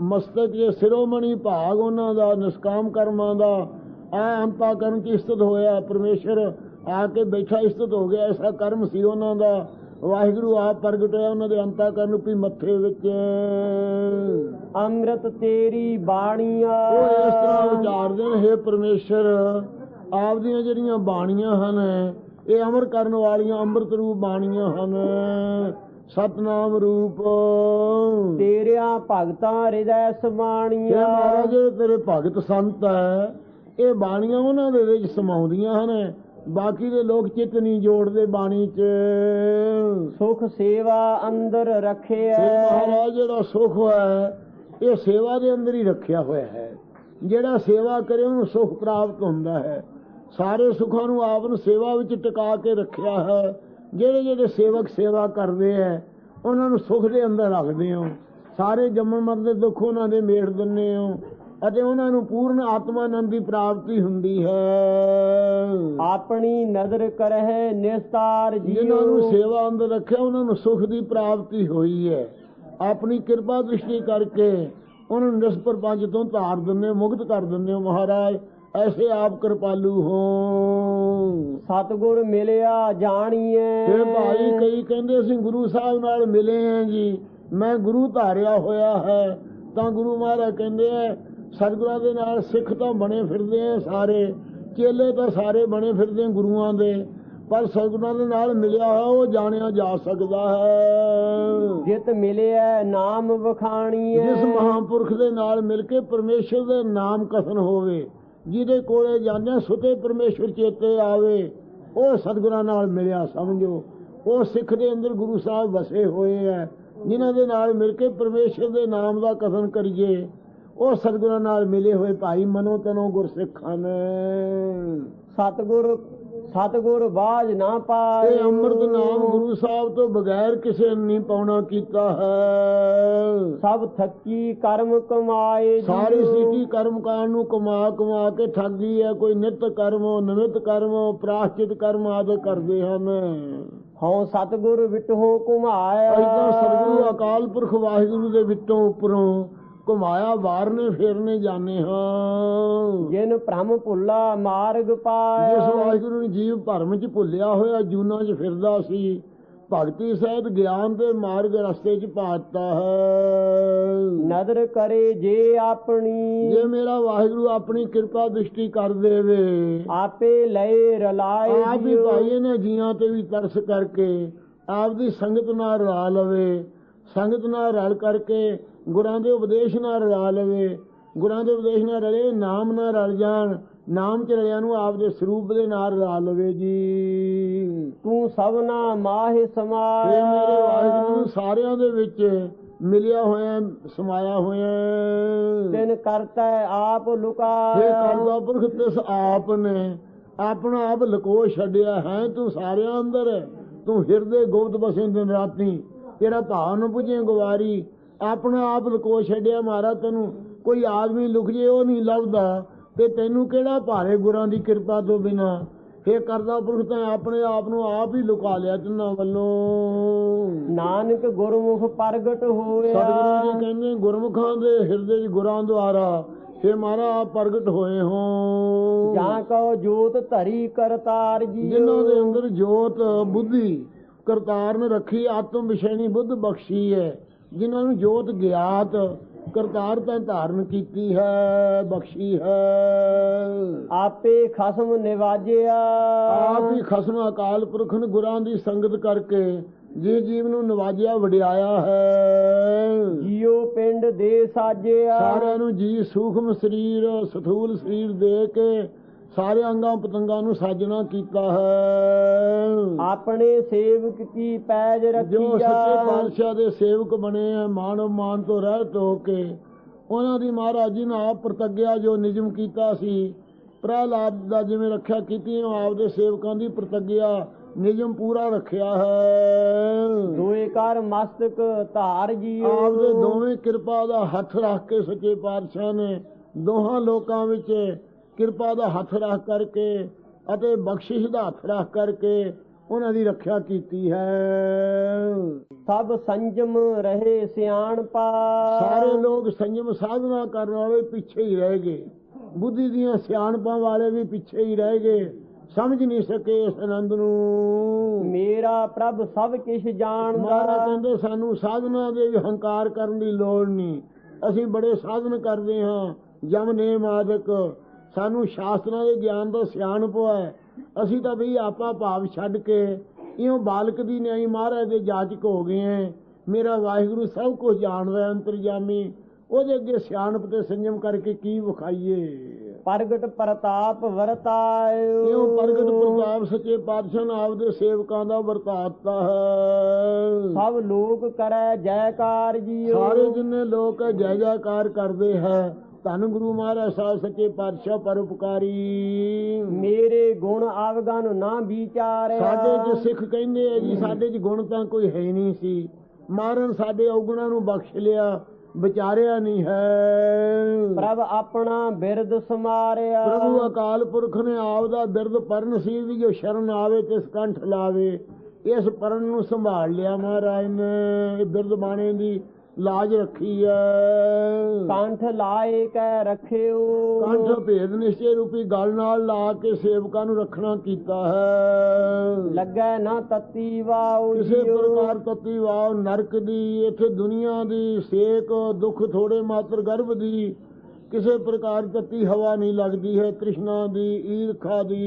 ਮਸਤਕ ਦੇ ਸਿਰੋਮਣੀ ਭਾਗ ਉਹਨਾਂ ਦਾ ਨਿਸ਼ਕਾਮ ਕਰਮਾਂ ਦਾ ਆ ਅੰਤਾ ਕਰਨ ਚ ਸਥਿਤ ਹੋਇਆ। ਪਰਮੇਸ਼ਰ ਆ ਕੇ ਬੈਠਾ ਸਥਿਤ ਹੋ ਗਿਆ ਐਸਾ ਕਰਮ ਸੀ ਉਹਨਾਂ ਦਾ। ਵਾਹਿਗੁਰੂ ਆਪ ਪ੍ਰਗਟ ਹੋਇਆ ਉਹਨਾਂ ਦੇ ਅੰਤਾ ਕਰਨ ਰੂਪੀ ਮੱਥੇ ਵਿੱਚ। ਅੰਮ੍ਰਿਤ ਤੇਰੀ ਬਾਣੀਆਂ। ਉਹ ਇਸ ਤਰ੍ਹਾਂ ਵਿਚਾਰਦੇ ਨੇ ਹੇ ਪਰਮੇਸ਼ਰ ਆਪ ਦੀਆਂ ਜਿਹੜੀਆਂ ਬਾਣੀਆਂ ਹਨ ਇਹ ਅਮਰ ਕਰਨ ਵਾਲੀਆਂ ਅੰਮ੍ਰਿਤ ਰੂਪ ਬਾਣੀਆਂ ਹਨ। ਸਤਨਾਮ ਰੂਪ। ਤੇਰਿਆਂ ਭਗਤਾਂ ਹਿਰਦੈ ਸਮਾਣੀਆਂ। ਮਹਾਰਾਜ ਤੇਰੇ ਭਗਤ ਸੰਤ ਹੈ। ਇਹ ਬਾਣੀਆਂ ਉਹਨਾਂ ਦੇ ਵਿੱਚ ਸਮਾਉਂਦੀਆਂ ਹਨ। ਬਾਕੀ ਦੇ ਲੋਕ ਚਿੱਤ ਨਹੀਂ ਜੋੜਦੇ ਬਾਣੀ 'ਚ। ਸੁਖ ਸੇਵਾ ਅੰਦਰ ਰੱਖਿਆ ਮਹਾਰਾਜ ਜਿਹੜਾ ਸੁਖ ਹੈ ਇਹ ਸੇਵਾ ਦੇ ਅੰਦਰ ਹੀ ਰੱਖਿਆ ਹੋਇਆ ਹੈ। ਜਿਹੜਾ ਸੇਵਾ ਕਰੇ ਉਹਨੂੰ ਸੁਖ ਪ੍ਰਾਪਤ ਹੁੰਦਾ ਹੈ। ਸਾਰੇ ਸੁੱਖਾਂ ਨੂੰ ਆਪ ਨੂੰ ਸੇਵਾ ਵਿੱਚ ਟਿਕਾ ਕੇ ਰੱਖਿਆ ਹੈ। ਜਿਹੜੇ ਜਿਹੜੇ ਸੇਵਕ ਸੇਵਾ ਕਰਦੇ ਹੈ ਉਹਨਾਂ ਨੂੰ ਸੁਖ ਦੇ ਅੰਦਰ ਰੱਖਦੇ ਹੋ। ਸਾਰੇ ਜੰਮਣ ਮਰਨ ਦੇ ਦੁੱਖ ਉਹਨਾਂ ਦੇ ਮੇੜ ਦਿੰਦੇ ਹੋ। ਅਤੇ ਉਹਨਾਂ ਨੂੰ ਪੂਰਨ ਆਤਮਾਨੰਦ ਦੀ ਪ੍ਰਾਪਤੀ ਹੁੰਦੀ ਹੈ। ਆਪਣੀ ਨਦਰ ਕਰਹਿ ਨਿਸਤਾਰ ਜਿਨ੍ਹਾਂ ਨੂੰ ਜੀਉ ਸੇਵਾ ਅੰਦਰ ਰੱਖਿਆ ਉਹਨਾਂ ਨੂੰ ਸੁਖ ਦੀ ਪ੍ਰਾਪਤੀ ਹੋਈ ਹੈ। ਆਪਣੀ ਕਿਰਪਾ ਦ੍ਰਿਸ਼ਟੀ ਕਰਕੇ ਉਹਨਾਂ ਨੂੰ ਨਿਸਪਰਪੰਚ ਤੋਂ ਧਾਰ ਦਿੰਦੇ ਮੁਕਤ ਕਰ ਦਿੰਦੇ ਹੋ ਮਹਾਰਾਜ ਐਸੇ ਆਪ ਕਿਰਪਾਲੂ ਹੋ। ਸਤਗੁਰ ਮਿਲਿਆ ਜਾਣੀਏ ਤੇ ਭਾਈ ਕਈ ਕਹਿੰਦੇ ਅਸੀਂ ਗੁਰੂ ਸਾਹਿਬ ਨਾਲ ਮਿਲੇ ਆਂ ਜੀ ਮੈਂ ਗੁਰੂ ਧਾਰਿਆ ਹੋਇਆ ਹੈ ਤਾਂ ਗੁਰੂ ਮਹਾਰਾਜ ਕਹਿੰਦੇ ਆ ਸਤਿਗੁਰਾਂ ਦੇ ਨਾਲ ਸਿੱਖ ਤਾਂ ਬਣੇ ਫਿਰਦੇ ਆ ਸਾਰੇ ਚੇਲੇ ਤਾਂ ਸਾਰੇ ਬਣੇ ਫਿਰਦੇ ਆ ਗੁਰੂਆਂ ਦੇ ਪਰ ਸਤਿਗੁਰਾਂ ਦੇ ਨਾਲ ਮਿਲਿਆ ਹੋਇਆ ਉਹ ਜਾਣਿਆ ਜਾ ਸਕਦਾ ਹੈ। ਜਿਤ ਮਿਲਿਆ ਨਾਮ ਵਖਾਣੀਏ ਜਿਸ ਮਹਾਂਪੁਰਖ ਦੇ ਨਾਲ ਮਿਲ ਕੇ ਪਰਮੇਸ਼ਰ ਦੇ ਨਾਮ ਕਥਨ ਹੋਵੇ ਜਿਹਦੇ ਕੋਲੇ ਜਾਂਦੇ ਸੁਤੇ ਪਰਮੇਸ਼ਰ ਚੇਤੇ ਆਵੇ ਉਹ ਸਤਿਗੁਰਾਂ ਨਾਲ ਮਿਲਿਆ ਸਮਝੋ। ਉਹ ਸਿੱਖ ਦੇ ਅੰਦਰ ਗੁਰੂ ਸਾਹਿਬ ਵਸੇ ਹੋਏ ਹੈ ਜਿਨ੍ਹਾਂ ਦੇ ਨਾਲ ਮਿਲ ਕੇ ਪਰਮੇਸ਼ਰ ਦੇ ਨਾਮ ਦਾ ਕਥਨ ਕਰੀਏ ਉਹ ਸਤਿਗੁਰਾਂ ਨਾਲ ਮਿਲੇ ਹੋਏ ਭਾਈ ਮਨੋ ਤਨੋ ਗੁਰਸਿੱਖਾਂ ਨੇ ਸਤਗੁਰ ਸਤਗੁਰ ਬਾਜ ਨਾ ਪਾਏ। ਅੰਮ੍ਰਿਤ ਨਾਮ ਗੁਰੂ ਸਾਹਿਬ ਤੋਂ ਬਗੈਰ ਕਿਸੇ ਨਹੀਂ ਪਾਉਣਾ ਕੀਤਾ ਹੈ। ਸਭ ਥੱਕੀ ਕਰਮ ਕਮਾਏ ਸਾਰੀ। ਸਿੱਖੀ ਕਰਮ ਕਾਂਡ ਨੂੰ ਕਮਾ ਕਮਾ ਕੇ ਠੱਗੀ ਹੈ। ਕੋਈ ਨਿਤ ਕਰਮ ਨਿਮਿਤ ਕਰਮ ਪ੍ਰਾਸ਼ਚਿਤ ਕਰਮ ਆਦਿ ਕਰਦੇ ਹਨ। ਹਉ ਸਤਗੁਰ ਵਿਟਹੋ ਘੁਮਾਇਆ। ਐਦਾਂ ਸਤਿਗੁਰੂ ਅਕਾਲ ਪੁਰਖ ਵਾਹਿਗੁਰੂ ਦੇ ਵਿੱਚੋਂ ਉੱਪਰੋਂ ਘੁਮਾਇਆ ਵਾਰਨੇ ਫੇਰਨੇ ਜਾਣੇ ਹਾਂ। ਜਿਨ ਭ੍ਰਮ ਭੁੱਲਾ ਮਾਰਗ ਜਿਸ ਪਾਇਆ ਵਾਹਿਗੁਰੂ ਨੂੰ ਜੀਵ ਭਰਮ ਚ ਭੁੱਲਿਆ ਹੋਇਆ ਜੂਨਾਂ 'ਚ ਫਿਰਦਾ ਸੀ। ਭਗਤੀ ਸਹਿਤ ਗਿਆਨ ਦੇ ਮਾਰਗ ਰਸਤੇ 'ਚ ਪਾਤਾ ਹੈ। ਨਦਰ ਕਰੇ ਜੇ ਆਪਣੀ। ਜੇ ਮੇਰਾ ਵਾਹਿਗੁਰੂ ਆਪਣੀ ਕਿਰਪਾ ਦ੍ਰਿਸ਼ਟੀ ਕਰ ਦੇਵੇ। ਆਪੇ ਲਏ ਰਲਾਏ ਆਪ ਹੀ। ਭਾਈ ਇਹਨੇ ਜੀਆਂ ਤੇ ਵੀ ਤਰਸ ਕਰਕੇ ਆਪ ਦੀ ਸੰਗਤ ਨਾਲ ਰਲਾ ਲਵੇ। ਸੰਗਤ ਨਾਲ ਰਲ ਕਰਕੇ ਗੁਰਾਂ ਦੇ ਉਪਦੇਸ਼ ਨਾਲ ਰਲਾ ਲਵੇ ਗੁਰਾਂ ਦੇ ਉਪਦੇਸ਼ ਨਾਲ ਰਲੇ ਨਾਮ ਨਾਲ ਰਲ ਜਾਣ ਨਾਮ ਚ ਰਲਿਆਂ ਨੂੰ ਆਪ ਦੇ ਸਰੂਪ ਦੇ ਨਾਲ ਰਲਾ ਲਵੇ ਜੀ। ਤੂੰ ਸਭਨਾ ਮਾਹਿ ਸਮਾਇਆ। ਮੇਰੇ ਵਾਹਿਗੁਰੂ ਸਾਰਿਆਂ ਦੇ ਵਿੱਚ ਮਿਲਿਆ ਹੋਇਆ ਸਮਾਇਆ ਹੋਇਆ ਤਿਨ ਕਰਤਾ ਆਪ ਇਹ ਲੁਕਾਇਆ ਕਰਦਾ ਪੁਰਖ ਤਿਸ ਆਪ ਨੇ ਆਪਣਾ ਆਪ ਲਕੋ ਛੱਡਿਆ ਹੈ ਤੂੰ ਸਾਰਿਆਂ ਅੰਦਰ। ਤੂੰ ਹਿਰਦੇ ਗੁਪਤ ਬਸੇ ਦਿਨ ਰਾਤੀ ਤੇਰਾ ਭਾਵ ਨੂੰ ਪੁੱਜੇ ਗਵਾਰੀ ਆਪਣਾ ਆਪ ਲਕੋ ਛੱਡਿਆ ਮਾਰਾ ਤੈਨੂੰ। ਕੋਈ ਆਦਮੀ ਲੁਕ ਜੇ ਉਹ ਨਹੀਂ ਲੱਭਦਾ। ਤੇ ਤੈਨੂੰ ਕਿਹੜਾ ਭਾਰੇ ਗੁਰਾਂ ਦੀ ਕਿਰਪਾ ਤੋਂ ਬਿਨਾ? ਇਹ ਕਰਦਾ ਪੁਰਖ ਤਾਂ ਆਪਣੇ ਆਪ ਨੂੰ ਆਪ ਹੀ ਲੁਕਾ ਲਿਆ ਤਿੰਨਾਂ ਵੱਲੋਂ। ਨਾਨਕ ਗੁਰਮੁਖ ਪ੍ਰਗਟ ਹੋਇਆ। ਸਤਿਗੁਰੂ ਜੀ ਕਹਿੰਦੇ ਗੁਰਮੁਖਾਂ ਦੇ ਹਿਰਦੇ 'ਚ ਗੁਰਾਂ ਦੁਆਰਾ ਫੇ ਮਾਰਾ ਆਪ ਪ੍ਰਗਟ ਹੋਏ ਹੋ। ਜਾਂ ਕਉ ਜੋਤ ਧਰੀ ਕਰਤਾਰ ਜੀ ਜਿਨ੍ਹਾਂ ਦੇ ਅੰਦਰ ਜੋਤ ਬੁੱਧੀ ਕਰਤਾਰ ਨੇ ਰੱਖੀ ਆਤਮ ਵਿਸ਼ੈਣੀ ਬੁੱਧ ਬਖਸ਼ੀ ਹੈ। ਜਿਨ੍ਹਾਂ ਨੂੰ ਜੋਤ ਗਿਆਤ ਕਰਤਾਰ ਤਾਂ ਧਾਰਨ ਕੀਤੀ ਹੈ ਬਖਸ਼ੀ ਹੈ। ਆਪੇ ਖਸਮ ਨਿਵਾਜਿਆ। ਆਪ ਹੀ ਖਸਮ ਅਕਾਲ ਪੁਰਖ ਨੇ ਗੁਰਾਂ ਦੀ ਸੰਗਤ ਕਰਕੇ ਜੀ ਜੀਵ ਨੂੰ ਨਵਾਜਿਆ ਵਡਿਆਇਆ ਹੈ। ਜੀਉ ਪਿੰਡ ਦੇ ਸਾਜਿਆ। ਸਾਰਿਆਂ ਨੂੰ ਜੀ ਸੂਖਮ ਸਰੀਰ ਸਥੂਲ ਸਰੀਰ ਦੇ ਕੇ ਸਾਰੇ ਅੰਗਾਂ ਪਤੰਗਾਂ ਨੂੰ ਸਾਜਣਾ ਕੀਤਾ ਹੈ। ਆਪਣੇ ਸੇਵਕ ਕੀ ਪੈਜ ਜੋ ਸੱਚੇ ਰੱਖੀਆ ਪਾਤਸ਼ਾਹ ਦੇ ਸੇਵਕ ਬਣੇ ਆ ਮਾਨਵ ਮਾਨ ਤੋਂ ਰਹਿਤ ਹੋ ਕੇ ਉਹਨਾਂ ਦੀ ਮਹਾਰਾਜ ਜੀ ਨੇ ਆਪ ਪ੍ਰਤੱਗਿਆ ਜੋ ਨਿਯਮ ਕੀਤਾ ਸੀ ਪ੍ਰਹਲਾਦ ਦਾ ਜਿਵੇਂ ਰੱਖਿਆ ਕੀਤੀ ਉਹ ਆਪਦੇ ਸੇਵਕਾਂ ਦੀ ਪ੍ਰਤੱਗਿਆ ਨਿਯਮ ਪੂਰਾ ਰੱਖਿਆ ਹੈ। ਦੋਏ ਕਰ ਮਸਤਕ ਧਾਰ ਜੀਉ ਆਪਦੇ ਦੋਵੇਂ ਕਿਰਪਾ ਦਾ ਹੱਥ ਰੱਖ ਕੇ ਸੱਚੇ ਪਾਤਸ਼ਾਹ ਨੇ ਦੋਹਾਂ ਲੋਕਾਂ ਵਿੱਚ ਕਿਰਪਾ ਦਾ ਹੱਥ ਰੱਖ ਕਰਕੇ ਅਤੇ ਬਖਸ਼ਿਸ਼ ਦਾ ਹੱਥ ਰੱਖ ਕਰਕੇ ਉਹਨਾਂ ਦੀ ਰੱਖਿਆ ਕੀਤੀ ਹੈ। ਸਭ ਸੰਜਮ ਰਹੇ ਸਿਆਣਪਾ ਸਾਰੇ ਲੋਕ ਸੰਜਮ ਸਾਧਨਾ ਕਰਨ ਵਾਲੇ ਪਿੱਛੇ ਹੀ ਰਹਿ ਗਏ। ਬੁੱਧੀ ਦੀਆਂ ਸਿਆਣਪਾਂ ਵਾਲੇ ਵੀ ਪਿੱਛੇ ਹੀ ਰਹਿ ਗਏ। ਸਮਝ ਨਹੀਂ ਸਕੇ ਇਸ ਆਨੰਦ ਨੂੰ। ਮੇਰਾ ਪ੍ਰਭ ਸਭ ਕਿਛ ਮਹਾਰਾਜ ਜਾਣਦਾ ਕਹਿੰਦੇ ਸਾਨੂੰ ਸਾਧਨਾ ਦੇ ਹੰਕਾਰ ਕਰਨ ਦੀ ਲੋੜ ਨਹੀਂ। ਅਸੀਂ ਬੜੇ ਸਾਧਨ ਕਰਦੇ ਹਾਂ। ਜਮ ਨੇਮ ਆਦਿਕ ਸਾਨੂੰ ਸ਼ਾਸਤਰਾਂ ਦੇ ਗਿਆਨ ਦਾ ਸਿਆਣਪ ਹੈ। ਅਸੀਂ ਤਾਂ ਵੀ ਆਪਾ ਭਾਵ ਛੱਡ ਕੇ ਇਉਂ ਬਾਲਕ ਦੀ ਨਿਆਈ ਮਹਾਰਾਜ ਦੇ ਜਾਚਕ ਹੋ ਗਏ ਹੈ ਮੇਰਾ ਵਾਹਿਗੁਰੂ ਸਭ ਕੁਝ ਜਾਣਦਾ ਹੈ ਅੰਤਰਜਾਮੀ। ਉਹਦੇ ਅੱਗੇ ਸਿਆਣਪ ਤੇ ਸੰਜਮ ਕਰਕੇ ਕੀ ਵਿਖਾਈਏ? ਪ੍ਰਗਟ ਪ੍ਰਤਾਪ ਵਰਤਾਇਓ ਇਉਂ ਪ੍ਰਗਟ ਪ੍ਰਤਾਪ ਸੱਚੇ ਪਾਤਸ਼ਾਹ ਨੇ ਆਪਦੇ ਸੇਵਕਾਂ ਦਾ ਵਰਤਾਤਾ ਹੈ। ਸਭ ਲੋਕ ਕਰੈ ਜੈਕਾਰ ਜੀਓ। ਸਾਰੇ ਜਿੰਨੇ ਲੋਕ ਜੈ ਜੈਕਾਰ ਕਰਦੇ ਹੈ। ਧੰਨ ਗੁਰੂ ਮਹਾਰਾਜ ਸਾਹਿਬ ਸੱਚੇ ਪਾਤਸ਼ਾਹ ਪਰਉਪਕਾਰੀ ਮੇਰੇ ਗੁਣ ਆਵਗਨ ਨਾ ਵਿਚਾਰਿਆ। ਸਾਡੇ ਚ ਸਿੱਖ ਕਹਿੰਦੇ ਆ ਜੀ ਸਾਡੇ ਚ ਗੁਣ ਤਾਂ ਕੋਈ ਹੈ ਨਹੀਂ ਸੀ। ਮਾਰਨ ਸਾਡੇ ਔਗੁਣਾਂ ਨੂੰ ਬਖਸ਼ ਲਿਆ ਵਿਚਾਰਿਆ ਨਹੀਂ ਹੈ। ਪ੍ਰਭ ਆਪਣਾ ਬਿਰਦ ਸਮਾਰਿਆ। ਪ੍ਰਭੂ ਅਕਾਲ ਪੁਰਖ ਨੇ ਆਪ ਦਾ ਬਿਰਦ ਪਰਨ ਸੀ ਵੀ ਜੋ ਸ਼ਰਨ ਆਵੇ ਤਿਸ ਕੰਠ ਲਾਵੇ ਇਸ ਪਰਨ ਨੂੰ ਸੰਭਾਲ ਲਿਆ ਮਹਾਰਾਜ ਨੇ। ਇਹ ਬਿਰਦ ਬਾਣੇ ਦੀ ਲਾਜ ਰੱਖੀ ਹੈ ਕੰਠ ਲਾਏ ਕੈ ਰਖਿਓ। ਕੰਠ ਭੇਦ ਨਿਸ਼ਚੇ ਰੂਪੀ ਗਲ ਨਾਲ ਲਾ ਕੇ ਸੇਵਕਾਂ ਨੂੰ ਰੱਖਣਾ ਕੀਤਾ ਹੈ। ਲੱਗੈ ਨਾ ਤਤੀ ਵਾਉ ਕਿਸੇ। ਪ੍ਰਕਾਰ ਤਤੀ ਵਾਵ ਨਰਕ ਦੀ ਇੱਥੇ ਦੁਨੀਆ ਦੀ ਸੇਕ ਦੁੱਖ ਥੋੜੇ ਮਾਤਰ ਗਰਭ ਦੀ ਕਿਸੇ ਪ੍ਰਕਾਰ ਤਤੀ ਹਵਾ ਨਹੀਂ ਲੱਗਦੀ ਹੈ ਤ੍ਰਿਸ਼ਨਾ ਦੀ ਈਰਖਾ ਦੀ।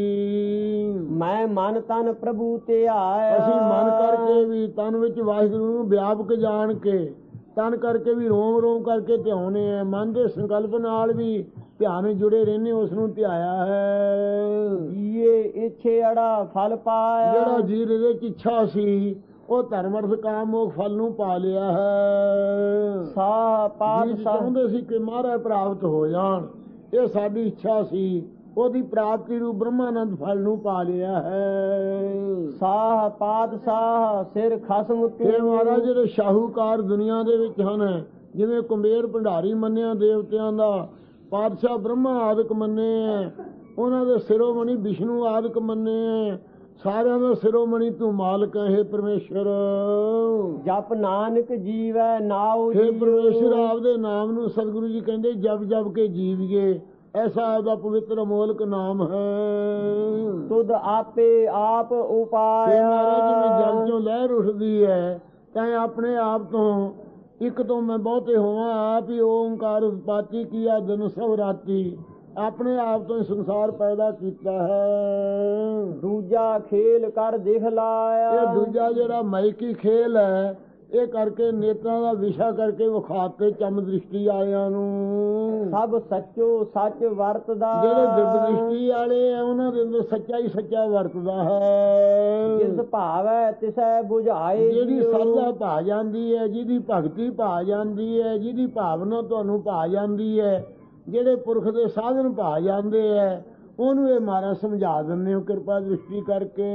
ਮੈਂ ਮਨ ਤਨ ਪ੍ਰਭੂ ਤੇ ਆਇਆ। ਅਸੀਂ ਮਨ ਕਰਕੇ ਵੀ ਤਨ ਵਿੱਚ ਵਾਹਿਗੁਰੂ ਨੂੰ ਵਿਆਪਕ ਜਾਣ ਕੇ ਤਨ ਕਰਕੇ ਵੀ ਰੋਮ ਰੋਮ ਕਰਕੇ ਧਿਆਉਨੇ ਆ। ਮਨ ਦੇ ਸੰਕਲਪ ਨਾਲ ਵੀ ਧਿਆਨ ਜੁੜੇ ਰਹਿੰਦੇ ਉਸ ਨੂੰ ਧਿਆਇਆ ਹੈ। ਜੀਏ ਇਛੇ ਅੜਾ ਫਲ ਪਾਇਆ ਜਿਹੜਾ ਜੀਰ ਦੇ ਚ ਇੱਛਾ ਸੀ ਉਹ ਧਰਮ ਅਰਥ ਕਾਮ ਮੋਖ ਫਲ ਨੂੰ ਪਾ ਲਿਆ ਹੈ। ਸਾ ਸਾ ਚਾਹੁੰਦੇ ਸੀ ਕਿ ਮਹਾਰਾਜ ਪ੍ਰਾਪਤ ਹੋ ਜਾਣ। ਇਹ ਸਾਡੀ ਇੱਛਾ ਸੀ। ਉਹਦੀ ਪ੍ਰਾਪਤੀ ਨੂੰ ਬ੍ਰਹਮਾਨੰਦ ਫਲ ਨੂੰ ਪਾ ਲਿਆ ਹੈ। ਸਾਹ ਪਾਦ ਸਾਹ ਸਿਰ ਖਸਮ ਤੇ ਮਹਾਰਾਜ ਜਿਹੜੇ ਸ਼ਾਹੂਕਾਰ ਦੁਨੀਆ ਦੇ ਵਿੱਚ ਹਨ। ਜਿਵੇਂ ਕੁੰਬੇਰ ਭੰਡਾਰੀ ਮੰਨਿਆ ਦੇਵਤਿਆਂ ਦਾ ਪਾਤਸ਼ਾਹ ਬ੍ਰਹਮਾ ਆਦਿਕ ਮੰਨੇ ਹੈ ਉਹਨਾਂ ਦੇ ਸਿਰੋਮਣੀ ਵਿਸ਼ਨੂੰ ਆਦਿਕ ਮੰਨੇ ਹੈ ਸਾਰਿਆਂ ਦਾ ਸਿਰੋਮਣੀ ਤੂੰ ਮਾਲਕ ਹੈ ਹੇ ਪਰਮੇਸ਼ਰ। ਜਪ ਨਾਨਕ ਜੀਵੈ ਨਾਉ ਹੇ ਜੀਓ। ਪਰਮੇਸ਼ਰ ਆਪਦੇ ਨਾਮ ਨੂੰ ਸਤਿਗੁਰੂ ਜੀ ਕਹਿੰਦੇ ਜਪ ਜਪ ਕੇ ਜੀਵੀਏ। ਐਸਾ ਆਪਦਾ ਪਵਿੱਤਰ ਅਮੋਲਕ ਨਾਮ ਹੈ ਤੁਧ ਆਪੇ ਆਪ ਮਹਾਰਾਜ ਜਿਵੇਂ ਜਲ ਚੋਂ ਲਹਿਰ ਉੱਠਦੀ ਹੈ ਤਾਂ ਆਪਣੇ ਆਪ ਤੋਂ ਇੱਕ ਤੋਂ ਮੈਂ ਬਹੁਤੇ ਹੋਵਾਂ ਆਪ ਹੀ ਓੰਕਾਰ ਉਤਪਾਤੀ ਕੀਆ ਦਿਨ ਸਭ ਰਾਤੀ ਆਪਣੇ ਆਪ ਤੋਂ ਹੀ ਸੰਸਾਰ ਪੈਦਾ ਕੀਤਾ ਹੈ ਦੂਜਾ ਖੇਲ ਕਰ ਦਿਖਲਾਇਆ ਇਹ ਦੂਜਾ ਜਿਹੜਾ ਮਾਇਕੀ ਖੇਲ ਹੈ ਇਹ ਕਰਕੇ ਨੇਤਰਾਂ ਦਾ ਵਿਸ਼ਾ ਕਰਕੇ ਵਿਖਾਤੇ ਚਮ ਦ੍ਰਿਸ਼ਟੀ ਆਇਆਂ ਨੂੰ। ਸਭ ਸੱਚੋ ਸੱਚ ਵਰਤਦਾ। ਜਿਹੜੇ ਦਿਵ ਦ੍ਰਿਸ਼ਟੀ ਵਾਲੇ ਆ ਉਹਨਾਂ ਦੇ ਅੰਦਰ ਸੱਚਾ ਹੀ ਸੱਚਾ ਵਰਤਦਾ ਹੈ। ਜਿਸ ਭਾਵੈ ਤਿਸੈ 부ਝਾਏ ਜਿਹਦੀ ਸਰਦਾ ਭਾ ਜਾਂਦੀ ਹੈ ਜਿਹਦੀ ਭਗਤੀ ਭਾ ਜਾਂਦੀ ਹੈ ਜਿਹਦੀ ਭਾਵਨਾ ਤੁਹਾਨੂੰ ਭਾ ਜਾਂਦੀ ਹੈ ਜਿਹੜੇ ਪੁਰਖ ਦੇ ਸਾਧਨ ਭਾ ਜਾਂਦੇ ਹੈ ਉਹਨੂੰ ਇਹ ਮਾਰਾ ਸਮਝਾ ਦਿੰਦੇ ਹੋ ਕਿਰਪਾ ਦ੍ਰਿਸ਼ਟੀ ਕਰਕੇ।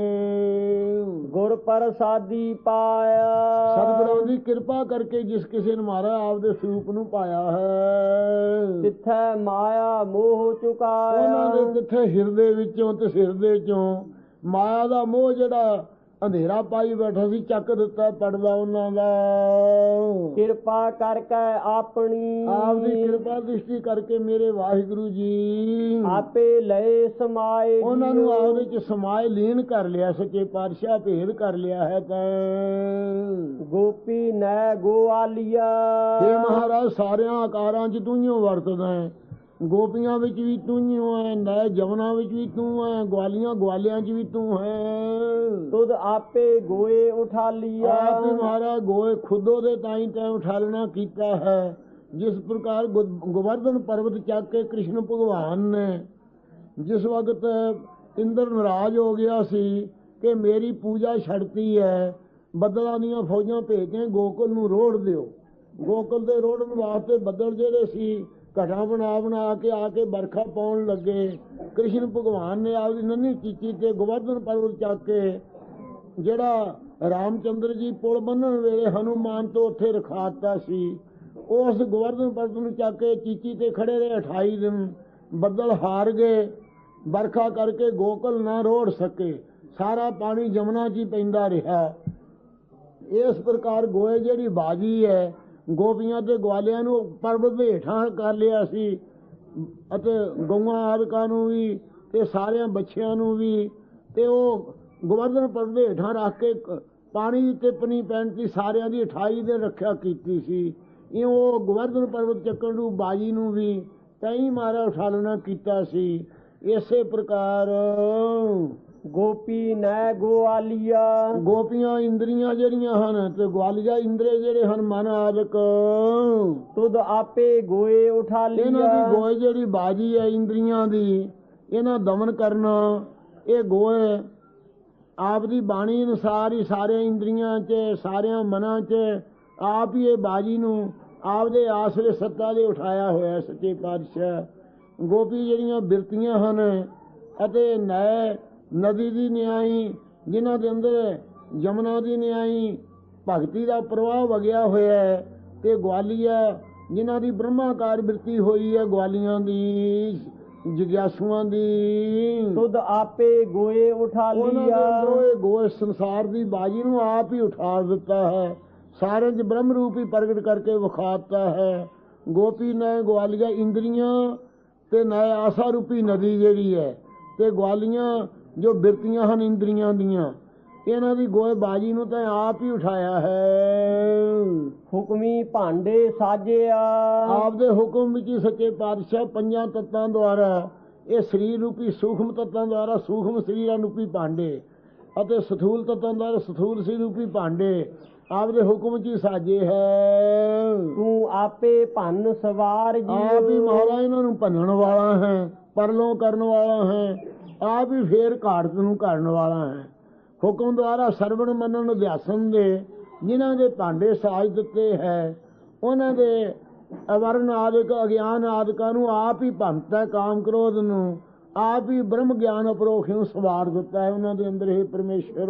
ਗੁਰ ਪ੍ਰਸਾਦੀ ਪਾਇਆ। ਸਤਿਗੁਰਾਂ ਦੀ ਕਿਰਪਾ ਕਰਕੇ ਜਿਸ ਕਿਸੇ ਨੇ ਮਾਰਾ ਆਪਦੇ ਸਰੂਪ ਨੂੰ ਪਾਇਆ ਹੈ। ਤਿੱਥੈ ਮਾਇਆ ਮੋਹ ਚੁਕਾਇਆ? ਉਹਨਾਂ ਦੇ ਕਿੱਥੇ ਹਿਰਦੇ ਵਿੱਚੋਂ ਤੇ ਸਿਰ ਦੇ ਚੋਂ ਮਾਇਆ ਦਾ ਮੋਹ ਜਿਹੜਾ ਅੰਧੇਰਾ ਪਾਈ ਬੈਠਾ ਸੀ ਚੱਕ ਦਿੱਤਾ ਪੜਦਾ ਉਹਨਾਂ ਦਾ। ਕਿਰਪਾ ਕਰਕੇ ਆਪਣੀ ਆਪਦੀ ਕਿਰਪਾ ਦ੍ਰਿਸ਼ਟੀ ਕਰਕੇ ਮੇਰੇ ਵਾਹਿਗੁਰੂ ਜੀ। ਆਪੇ ਲਏ ਸਮਾਏ ਉਹਨਾਂ ਨੂੰ ਜੀਓ। ਆਪਦੇ ਚ ਸਮਾਏ ਲੀਨ ਕਰ ਲਿਆ ਸੱਚੇ ਪਾਤਸ਼ਾਹ ਭੇਦ ਕਰ ਲਿਆ ਹੈ ਤਾਂ। ਗੋਪੀ ਨੈ ਗੋਆਲੀਆ। हे ਮਹਾਰਾਜ ਸਾਰਿਆਂ ਆਕਾਰਾਂ 'ਚ ਤੂੰ ਹੀ ਵਰਤਦਾ ਹੈ। ਗੋਪੀਆਂ ਵਿੱਚ ਵੀ ਤੂੰ ਹੀ ਹੈ ਨੈ ਜਵਨਾਂ ਵਿੱਚ ਵੀ ਤੂੰ ਹੈ ਗਵਾਲੀਆਂ ਗਵਾਲਿਆਂ 'ਚ ਵੀ ਤੂੰ ਹੈ ਤੁਧ ਆਪੇ ਗੋਏ ਉਠਾਲੀਆ ਆਪ ਹੀ ਮਹਾਰਾਜ ਗੋਏ ਖੁਦੋ ਦੇ ਤਾਈ ਤੈ ਉਠਾਲਣਾ ਕੀਤਾ ਹੈ। ਜਿਸ ਪ੍ਰਕਾਰ ਗੋਵਰਧਨ ਪਰਬਤ ਚੱਕ ਕੇ ਕ੍ਰਿਸ਼ਨ ਭਗਵਾਨ ਨੇ ਜਿਸ ਵਕਤ ਇੰਦਰ ਨਾਰਾਜ਼ ਹੋ ਗਿਆ ਸੀ ਕਿ ਮੇਰੀ ਪੂਜਾ ਛੱਡਤੀ ਹੈ ਬੱਦਲਾਂ ਦੀਆਂ ਫੌਜਾਂ ਭੇਜ ਕੇ ਗੋਕੁਲ ਨੂੰ ਰੋੜ ਦਿਓ। ਗੋਕੁਲ ਦੇ ਰੋੜਨ ਵਾਸਤੇ ਬੱਦਲ ਜਿਹੜੇ ਸੀ ਘਟਾ ਬਣਾ ਬਣਾ ਕੇ ਆ ਕੇ ਬਰਖਾ ਪਾਉਣ ਲੱਗੇ। ਕ੍ਰਿਸ਼ਨ ਭਗਵਾਨ ਨੇ ਆਪਦੀ ਨੰਨੀ ਚੀਚੀ ਤੇ ਗੋਵਰਧਨ ਪਰਬਤ ਚੱਕ ਕੇ ਜਿਹੜਾ ਰਾਮਚੰਦਰ ਜੀ ਪੁਲ ਬੰਨਣ ਵੇਲੇ ਹਨੂਮਾਨ ਤੋਂ ਉੱਥੇ ਰਖਾਤਾ ਸੀ, ਉਸ ਗੋਵਰਧਨ ਪਰਬਤ ਨੂੰ ਚੱਕ ਕੇ ਚੀਚੀ ਤੇ ਖੜੇ ਰਹੇ 28 ਦਿਨ। ਬੱਦਲ ਹਾਰ ਗਏ, ਵਰਖਾ ਕਰਕੇ ਗੋਕਲ ਨਾ ਰੋੜ ਸਕੇ। ਸਾਰਾ ਪਾਣੀ ਜਮਨਾ 'ਚ ਹੀ ਪੈਂਦਾ ਰਿਹਾ। ਇਸ ਪ੍ਰਕਾਰ ਗੋਏ ਜਿਹੜੀ ਬਾਜੀ ਹੈ ਗੋਪੀਆਂ ਤੇ ਗਵਾਲਿਆਂ ਨੂੰ ਪਰਬਤ ਦੇ ਹੇਠਾਂ ਕਰ ਲਿਆ ਸੀ ਅਤੇ ਗਊਆਂ ਆਦਿਕਾਂ ਨੂੰ ਵੀ ਤੇ ਸਾਰਿਆਂ ਬੱਚਿਆਂ ਨੂੰ ਵੀ ਤੇ ਉਹ ਗੋਵਰਧਨ ਪਰਬਤ ਦੇ ਹੇਠਾਂ ਰੱਖ ਕੇ ਪਾਣੀ ਤੇ ਪਨੀ ਪੈਣ ਦੀ ਸਾਰਿਆਂ ਦੀ 28 ਦੇ ਰੱਖਿਆ ਕੀਤੀ ਸੀ। ਇਹ ਉਹ ਗੋਵਰਧਨ ਪਰਬਤ ਚੱਕਣ ਨੂੰ ਬਾਜੀ ਨੂੰ ਵੀ ਕਈ ਮਾਰਾ ਉਠਾਲਣਾ ਕੀਤਾ ਸੀ। ਇਸੇ ਪ੍ਰਕਾਰ ਗੋਪੀ ਨੈ ਗੋਆਲੀਆ ਗੋਪੀਆਂ ਇੰਦਰੀਆਂ ਜਿਹੜੀਆਂ ਹਨ ਤੇ ਗਵਾਲੀਆ ਇੰਦਰੇ ਜਿਹੜੇ ਹਨ ਮਨ ਆਦਿਕ ਤੁਧ ਆਪੇ ਗੋਏ ਉਠਾ ਇਹਨਾਂ ਲਿਆ ਦੀ ਗੋਏ ਜਿਹੜੀ ਬਾਜੀ ਹੈ ਇੰਦਰੀਆਂ ਦੀ ਇਹਨਾਂ ਦਮਨ ਕਰਨਾ ਇਹ ਗੋਏ ਆਪ ਦੀ ਬਾਣੀ ਅਨੁਸਾਰ ਹੀ ਸਾਰੇ ਇੰਦਰੀਆਂ 'ਚ ਸਾਰਿਆਂ ਮਨਾਂ 'ਚ ਆਪ ਹੀ ਇਹ ਬਾਜੀ ਨੂੰ ਆਪ ਦੇ ਆਸਰੇ ਸੱਤਾ ਦੇ ਉਠਾਇਆ ਹੋਇਆ ਸੱਚੇ ਪਾਤਸ਼ਾਹ। ਗੋਪੀ ਜਿਹੜੀਆਂ ਬਿਰਤੀਆਂ ਹਨ ਅਤੇ ਨੈ ਨਦੀ ਦੀ ਨਿਆਈ ਜਿਨ੍ਹਾਂ ਦੇ ਅੰਦਰ ਯਮਨਾ ਦੀ ਨਿਆਈ ਭਗਤੀ ਦਾ ਪ੍ਰਵਾਹ ਵਗਿਆ ਹੋਇਆ ਹੈ ਤੇ ਗਵਾਲੀਆ ਜਿਨ੍ਹਾਂ ਦੀ ਬ੍ਰਹਮਾਕਾਰ ਬਿਰਤੀ ਹੋਈ ਹੈ ਗਵਾਲੀਆਂ ਦੀ ਜਿਗਿਆਸੂਆਂ ਦੀ। ਤੁਧ ਆਪੇ ਗੋਏ ਉਠਾ ਲਿਆ। ਇਹ ਗੋਸ਼ ਸੰਸਾਰ ਦੀ ਬਾਜੀ ਨੂੰ ਆਪ ਹੀ ਉਠਾ ਦਿੱਤਾ ਹੈ। ਸਾਰਿਆਂ 'ਚ ਬ੍ਰਹਮ ਰੂਪ ਹੀ ਪ੍ਰਗਟ ਕਰਕੇ ਵਿਖਾਤਾ ਹੈ। ਗੋਪੀ ਨੇ ਗਵਾਲੀਆ ਇੰਦਰੀਆਂ ਤੇ ਨੈ ਆਸਾ ਰੂਪੀ ਨਦੀ ਜਿਹੜੀ ਹੈ ਤੇ ਗਵਾਲੀਆਂ ਜੋ ਬਿਰਤੀਆਂ ਹਨ ਇੰਦਰੀਆਂ ਦੀਆਂ ਇਹਨਾਂ ਦੀ ਗੋਏ ਬਾਜੀ ਨੂੰ ਤਾਂ ਆਪ ਹੀ ਉਠਾਇਆ ਹੈ। ਹੁਕਮੀ ਭਾਂਡੇ ਸਾਜਿਆ ਆਪ ਦੇ ਹੁਕਮ ਵਿੱਚ ਹੀ ਸੱਚੇ ਪਾਤਸ਼ਾਹ ਪੰਜਾਂ ਤੱਤਾਂ ਦੁਆਰਾ ਇਹ ਸਰੀਰ ਰੂਪੀ ਸੂਖਮ ਤੱਤਾਂ ਦੁਆਰਾ ਸੂਖਮ ਸਰੀਰਾਂ ਰੂਪੀ ਭਾਂਡੇ ਅਤੇ ਸਥੂਲ ਤੱਤਾਂ ਦੁਆਰਾ ਸਥੂਲ ਸਰੀਰ ਰੂਪੀ ਭਾਂਡੇ ਆਪ ਦੇ ਹੁਕਮ ਵਿੱਚ ਹੀ ਸਾਜੇ ਹੈ। ਤੂੰ ਆਪੇ ਭੰਨ ਸਵਾਰ ਜੀ। ਆਪ ਹੀ ਮਹਾਰਾਜ ਇਹਨਾਂ ਨੂੰ ਭੰਨਣ ਵਾਲਾ ਹੈ ਪਰਲੋਂ ਕਰਨ ਵਾਲਾ ਹੈ ਆਪ ਹੀ ਫੇਰ ਘਾੜਤ ਨੂੰ ਕਰਨ ਵਾਲਾ ਹੈ। ਹੁਕਮ ਦੁਆਰਾ ਸਰਵਣ ਮੰਨਣ ਅਧਿਆਸਨ ਦੇ ਜਿਨ੍ਹਾਂ ਦੇ ਭਾਂਡੇ ਸਾਜ ਦਿੱਤੇ ਹੈ, ਉਹਨਾਂ ਦੇ ਅਵਰਨ ਆਦਿਕ, ਅਗਿਆਨ ਆਦਿਕਾਂ ਨੂੰ ਆਪ ਹੀ ਭੰਨਤਾ ਕਾਮ ਕ੍ਰੋਧ ਨੂੰ। ਆਪ ਹੀ ਬ੍ਰਹਮ ਗਿਆਨ ਅਪਰੋਖ ਨੂੰ ਸਵਾਰ ਦਿੱਤਾ ਹੈ? ਉਹਨਾਂ ਦੇ ਅੰਦਰ, ਹੀ ਪਰਮੇਸ਼ਰ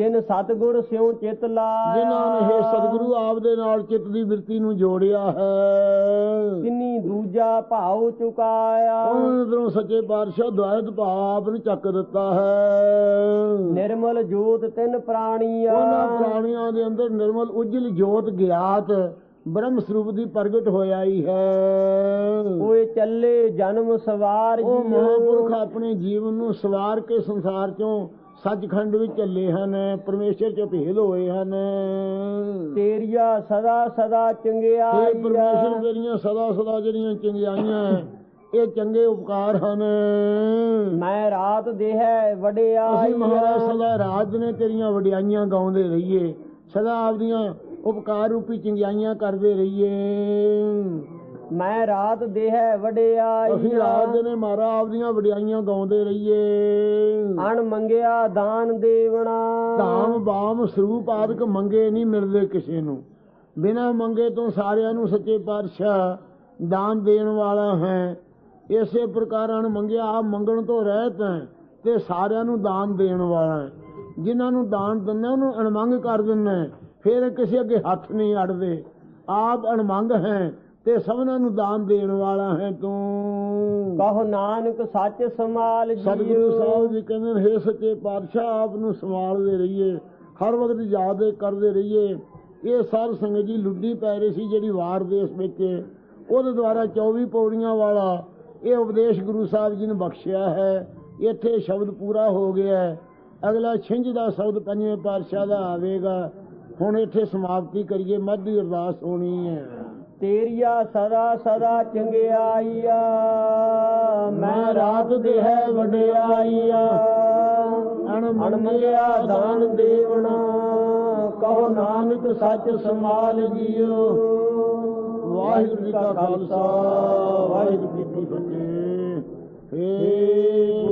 ਜਿਨ ਸਤਗੁਰ ਸਿਉ ਚਿਤ ਲਾਇਆ। ਜਿਨ੍ਹਾਂ ਨੇ ਸਤਿਗੁਰੂ ਆਪ ਦੇ ਨਾਲ ਚਿੱਤ ਦੀ ਬਿਰਤੀ ਨੂੰ ਜੋੜਿਆ ਹੈ। ਕਿੰਨੀ ਦੂਜਾ ਭਾਉ ਚੁਕਾਇਆ। ਉਹਨਾਂ ਅੰਦਰੋਂ ਸੱਚੇ ਪਾਤਸ਼ਾਹ ਦੁਆਇਤ ਭਾਵ ਨੂੰ ਚੱਕ ਦਿੱਤਾ ਹੈ। ਨਿਰਮਲ ਜੋਤ ਤਿੰਨ ਪ੍ਰਾਣੀਆ। ਉਹਨਾਂ ਪ੍ਰਾਣੀਆਂ ਦੇ ਅੰਦਰ ਨਿਰਮਲ ਉਜਲ ਜੋਤ ਗਿਆਤ ਬ੍ਰਹਮ ਸਰੂਪ ਦੀ ਪ੍ਰਗਟ ਹੋਇਆ ਹੀ ਹੈ। ਕੋਈ ਚੱਲੇ ਜਨਮ ਸਵਾਰ ਉਹ ਜੀ ਮਹਾਂਪੁਰਖ ਆਪਣੇ ਜੀਵਨ ਨੂੰ ਸਵਾਰ ਕੇ ਸੰਸਾਰ ਚੋਂ ਸੱਚਖੰਡ ਵਿੱਚ ਚੱਲੇ ਹਨ ਪਰਮੇਸ਼ਰ ਚ ਭੇਦ ਹੋਏ ਹਨ। ਤੇਰੀਆ ਸਦਾ ਸਦਾ ਚੰਗਿਆਈ ਪਰਮੇਸ਼ਰ ਤੇਰੀਆਂ ਸਦਾ ਸਦਾ ਜਿਹੜੀਆਂ ਚੰਗਿਆਈਆਂ ਇਹ ਚੰਗੇ ਉਪਕਾਰ ਹਨ। ਮੈਂ ਰਾਤ ਦੇਹ ਵਡਿਆਈ ਅਸੀਂ ਮਹਾਰਾਜ ਸਦਾ ਰਾਤ ਨੇ ਤੇਰੀਆਂ ਵਡਿਆਈਆਂ ਗਾਉਂਦੇ ਰਹੀਏ ਸਦਾ ਆਪਦੀਆਂ ਉਪਕਾਰ ਰੂਪੀ ਚੰਗਿਆਈਆਂ ਕਰਦੇ ਰਹੀਏ। ਮੈਂ ਰਾਤ ਦੇਹ ਵਡਿਆਈ ਅਸੀਂ ਰਾਤ ਨੇ ਮਾਰਾ ਆਪਦੀਆਂ ਵਡਿਆਈਆਂ ਗਾਉਂਦੇ ਰਹੀਏ। ਅਣ ਮੰਗਿਆ ਦਾਨ ਦੇਵਣਾ। ਧਾਮ ਬਾਮ ਸਰੂਪ ਆਦਿਕ ਮੰਗੇ ਨਹੀਂ ਮਿਲਦੇ ਕਿਸੇ ਨੂੰ। ਬਿਨਾਂ ਮੰਗੇ ਤੋਂ ਸਾਰਿਆਂ ਨੂੰ ਸੱਚੇ ਪਾਤਸ਼ਾਹ ਦਾਨ ਦੇਣ ਵਾਲਾ ਹੈ। ਇਸੇ ਪ੍ਰਕਾਰ ਅਣ ਮੰਗਿਆ ਆਪ ਮੰਗਣ ਤੋਂ ਰਹਿਤ ਹੈ ਤੇ ਸਾਰਿਆਂ ਨੂੰ ਦਾਨ ਦੇਣ ਵਾਲਾ ਹੈ। ਜਿਨ੍ਹਾਂ ਨੂੰ ਦਾਨ ਦਿੰਦਾ ਉਹਨੂੰ ਅਣਮੰਗ ਕਰ ਦਿੰਦਾ। ਫਿਰ ਕਿਸੇ ਅੱਗੇ ਹੱਥ ਨਹੀਂ ਅੜਦੇ। ਆਪ ਅਣਮੰਗ ਹੈ ਤੇ ਸਭਨਾਂ ਨੂੰ ਦਾਨ ਦੇਣ ਵਾਲਾ ਹੈ ਤੂੰ। ਕਹੋ ਨਾਨਕ ਸੱਚ ਸਮਾਲ ਸਤਿਗੁਰੂ ਜੀਓ ਸਾਹਿਬ ਜੀ ਕਹਿੰਦੇ ਨੇ, ਸੱਚੇ ਪਾਤਸ਼ਾਹ ਆਪ ਨੂੰ ਸੰਭਾਲਦੇ ਰਹੀਏ ਹਰ ਵਕਤ ਯਾਦ ਕਰਦੇ ਰਹੀਏ। ਇਹ ਸਾਧ ਸੰਗਤ ਜੀ ਲੁੱਡੀ ਪੈ ਰਹੀ ਸੀ ਜਿਹੜੀ ਵਾਰ ਦੇਸ਼ ਵਿੱਚ। ਉਹਦੇ ਦੁਆਰਾ 24 ਪੌੜੀਆਂ ਵਾਲਾ ਇਹ ਉਪਦੇਸ਼ ਗੁਰੂ ਸਾਹਿਬ ਜੀ ਨੇ ਬਖਸ਼ਿਆ ਹੈ। ਇੱਥੇ ਸ਼ਬਦ ਪੂਰਾ ਹੋ ਗਿਆ ਹੈ। ਅਗਲਾ ਛਿੰਝ ਦਾ ਸ਼ਬਦ ਪੰਜਵੇਂ ਪਾਤਸ਼ਾਹ ਦਾ ਆਵੇਗਾ। ਹੁਣ ਇੱਥੇ ਸਮਾਪਤੀ ਕਰੀਏ। ਮੱਧੀ ਅਰਦਾਸ ਹੋਣੀ ਹੈ। ਤੇਰੀਆ ਸਦਾ ਸਦਾ ਚੰਗਿਆਈਆ ਮੈਂ ਰਾਤ ਦੇਹ ਵਡਿਆਈਆ ਅਣ ਮੰਗਿਆ ਦਾਨ ਦੇਵਣਾ। ਕਹੋ ਨਾਨਕ ਸੱਚ ਸਮਾਲ ਜੀਓ। ਵਾਹਿਗੁਰੂ ਜੀ ਕਾ ਖਾਲਸਾ। ਵਾਹਿਗੁਰੂ ਜੀ ਕੀ ਫਤਿਹ। ਹੇ